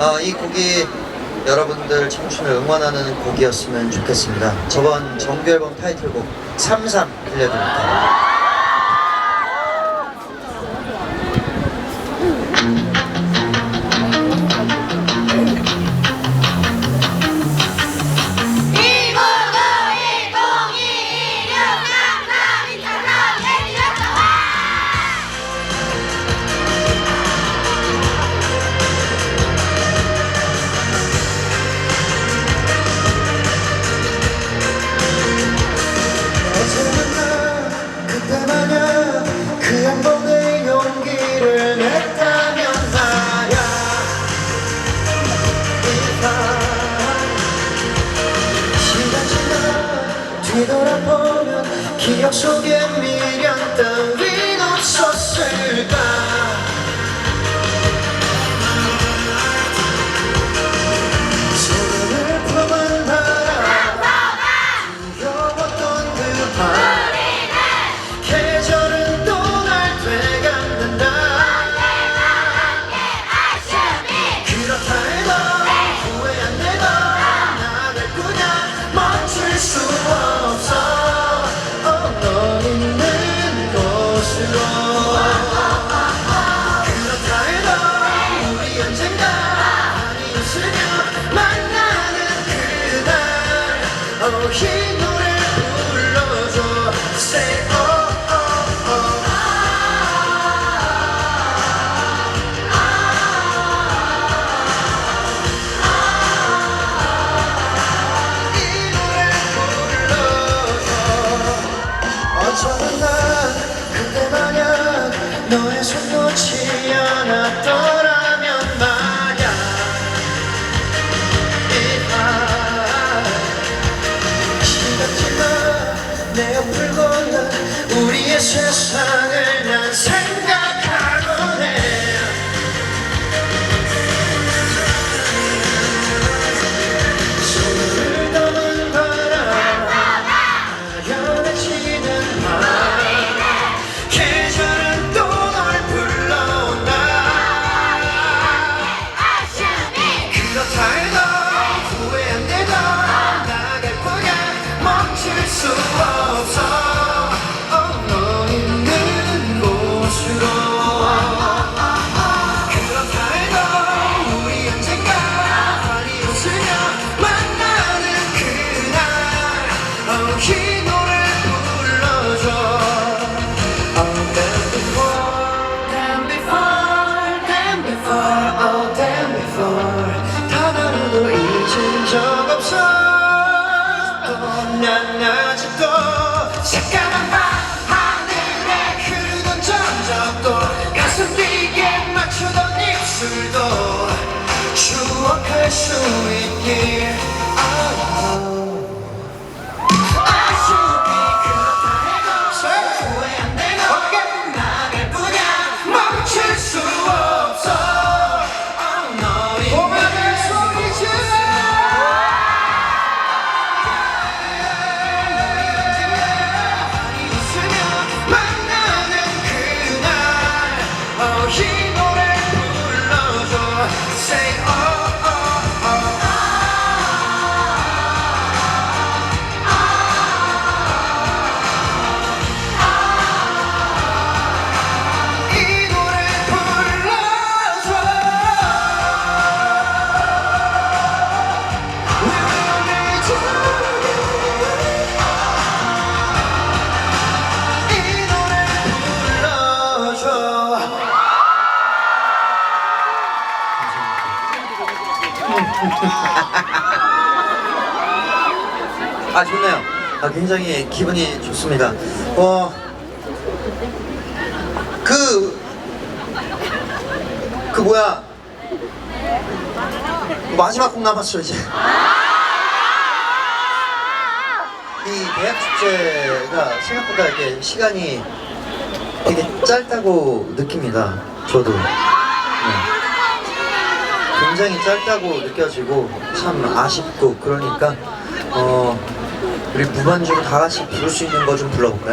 어, 이 곡이 여러분들 청춘을 응원하는 곡이었으면 좋겠습니다. 저번 정규 앨범 타이틀곡 33 들려드릴게요. 뒤돌아보면 기억 속에 미련 따윈 oh oh oh. 어쩌면 난 그때 마냥 너의 손 놓지 않았더 세상을 난 생각하곤 해 손을 떠는 바람 연해지는 밤 계절은 또 널 불러온다. 그렇다 해도 후회 안 돼도 나갈 거야. 멈출 수 없어 어, 아 좋네요. 아 굉장히 기분이 좋습니다. 어. 그, 그 뭐야. 마지막 곡 남았어, 이제. 이 대학 축제가 생각보다 이렇게 시간이 되게 짧다고 느낍니다. 저도. 네. 굉장히 짧다고 느껴지고 참 아쉽고 그러니까 어 우리 무반주로 다 같이 부를 수 있는 거 좀 불러볼까요?